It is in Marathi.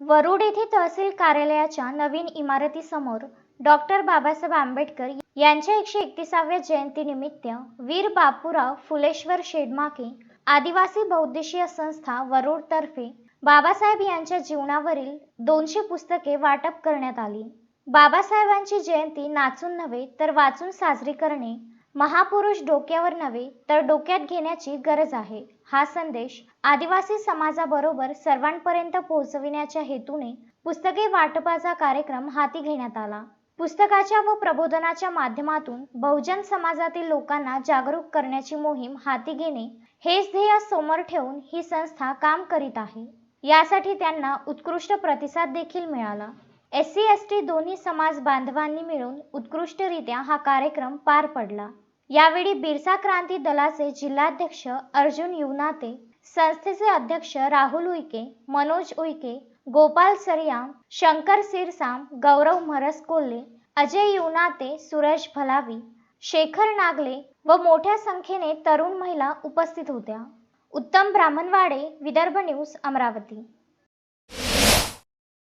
वरुड येथे तहसील कार्यालयाच्या नवीन इमारतीसमोर डॉक्टर बाबासाहेब आंबेडकर यांच्या एकशे एकतीसाव्या जयंतीनिमित्त वीर बापूराव फुलेश्वर शेडमाके आदिवासी बहुद्देशीय संस्था वरुडतर्फे बाबासाहेब यांच्या जीवनावरील दोनशे पुस्तके वाटप करण्यात आली. बाबासाहेबांची जयंती नाचून नव्हे तर वाचून साजरी करणे महापुरुष डोक्यावर नव्हे तर डोक्यात घेण्याची गरज आहे. हा संदेश आदिवासी समाजाबरोबर सर्वांपर्यंत पोहोचविण्याच्या हेतूने पुस्तके वाटपाचा कार्यक्रम हाती घेण्यात आला. पुस्तकाच्या व प्रबोधनाच्या माध्यमातून बहुजन समाजातील लोकांना जागरूक करण्याची मोहीम हाती घेणे हेच ध्येय समोर ठेवून ही संस्था काम करीत आहे. यासाठी त्यांना उत्कृष्ट प्रतिसाद देखील मिळाला. एस सी एस टी दोन्ही समाज बांधवांनी मिळून उत्कृष्टरित्या हा कार्यक्रम पार पडला. यावेळी बिरसा क्रांती दलाचे जिल्हाध्यक्ष अर्जुन युनाते संस्थेचे अध्यक्ष राहुल उईके मनोज उईके गोपाल सरियाम शंकर सिरसाम गौरव म्हरस कोल्हे अजय युनाते सुरेश भलावी शेखर नागले व मोठ्या संख्येने तरुण महिला उपस्थित होत्या. उत्तम ब्राह्मणवाडे विदर्भ न्यूज अमरावती.